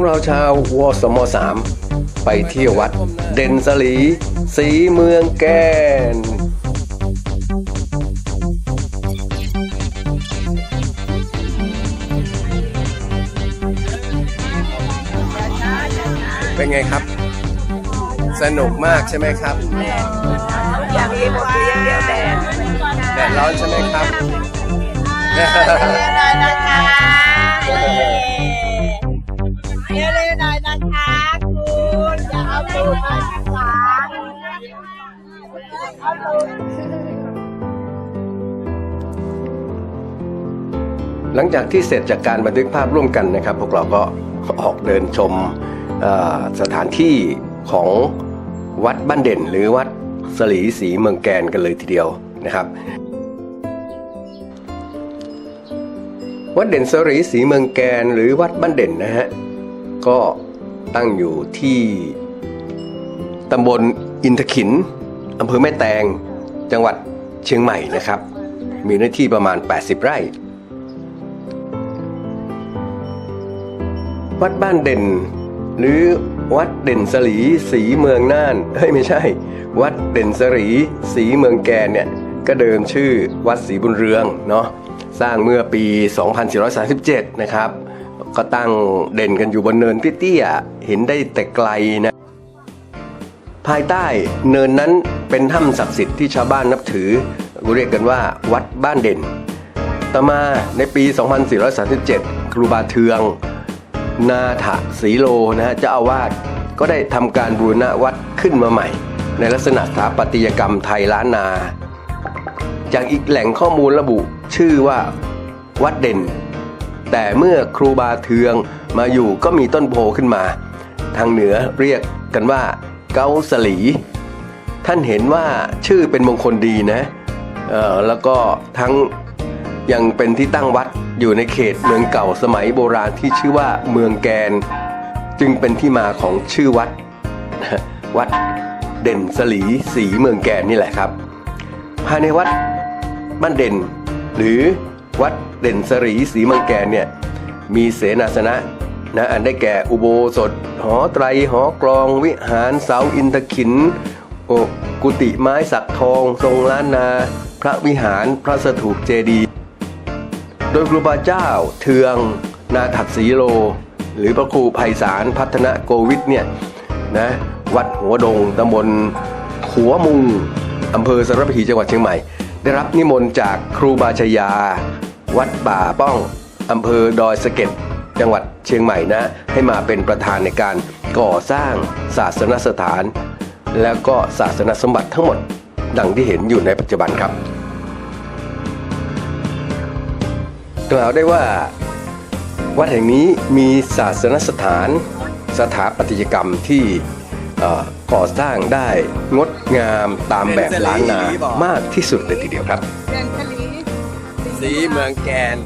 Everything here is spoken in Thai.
วกเราชาววสมสามไปเที่ยววัด เด่นสลีสีเมืองแกนเป็นไงครับ สนุกมากใช่ไหมครับอย่างนี้หมดเรียงเดียวแดงแดดร้อนใช่ไหมครับ หลังจากที่เสร็จจากการบันทึกภาพร่วมกันนะครับ พวกเราก็ออกเดินชมสถานที่ของวัดบ้านเด่น หรือวัดสลีสีเมืองแกนกันเลยทีเดียวนะครับ วัดเด่นสลีสีเมืองแกนหรือวัดบ้านเด่นนะฮะก็ตั้งอยู่ที่ตำบลอินทขิน อำเภอแม่แตง จังหวัดเชียงใหม่นะครับ มีเนื้อที่ประมาณ 80 ไร่ วัดบ้านเด่น หรือวัดเด่นสลีสีเมืองน่านเฮ้ยไม่ใช่ วัดเด่นสลีสีเมืองแกนเนี่ยก็เดิมชื่อวัดศรีบุญเรืองเนาะสร้างเมื่อปี 2437 นะครับ ก็ตั้งเด่นกันอยู่บนเนินเตี้ยๆเห็นได้แต่ไกลนะ ภายใต้เนินนั้น เป็นถ้ำศักดิ์สิทธิ์ที่ชาวบ้านนับถือ เรียกกันว่าวัดบ้านเด่น ต่อมาในปี 2437 ครูบาเทือง นาถศรีโลนะฮะเจ้าอาวาสก็ได้ทำการบูรณะวัดขึ้นมาใหม่ ในลักษณะสถาปัตยกรรมไทยล้านนา จากอีกแหล่งข้อมูลระบุชื่อว่าวัดเด่น แต่เมื่อครูบาเทืองมาอยู่ก็มีต้นโพขึ้นมา ทางเหนือเรียกกันว่าเกาสลี ท่านเห็นว่าชื่อเป็นมงคลดีนะเอ่อแล้วก็ทั้งยังเป็นที่ตั้งวัดอยู่ในเขตเมืองเก่าสมัยโบราณที่ชื่อว่าเมืองแกน จึงเป็นที่มาของชื่อวัด วัดเด่นสลีสีเมืองแกนนี่แหละครับ ภายในวัดบ้านเด่น หรือวัดเด่นสรีสีเมืองแกนเนี่ยมีเสนาสนะนะอันได้แก่อุโบสถ หอไตรหอกรองวิหารเสาอินทขิน โอกุฏิไม้สักทอง ทรงล้านนา พระวิหารพระสถูปเจดีย์โดยครูบาเจ้าเทือง นาถัดศรีโล หรือพระครูไพศาลพัฒนโกวิทเนี่ยนะวัดหัวดงตำบลหัวมุงอำเภอสารพีจังหวัดเชียงใหม่ ได้รับนิมนต์จากครูบาชยา วัดป่าป้องอำเภอดอยสะเก็ดจังหวัดเชียงใหม่นะ ให้มาเป็นประธานในการก่อสร้างศาสนสถาน แล้วก็ศาสนสมบัติทั้งหมด ดังที่เห็นอยู่ในปัจจุบันครับกล่าวได้ว่า วัดแห่งนี้มีศาสนสถานสถาปัตยกรรมที่ก่อสร้างได้งดงามตามแบบล้านนามากที่สุดเลยทีเดียวครับ สีเมืองแกน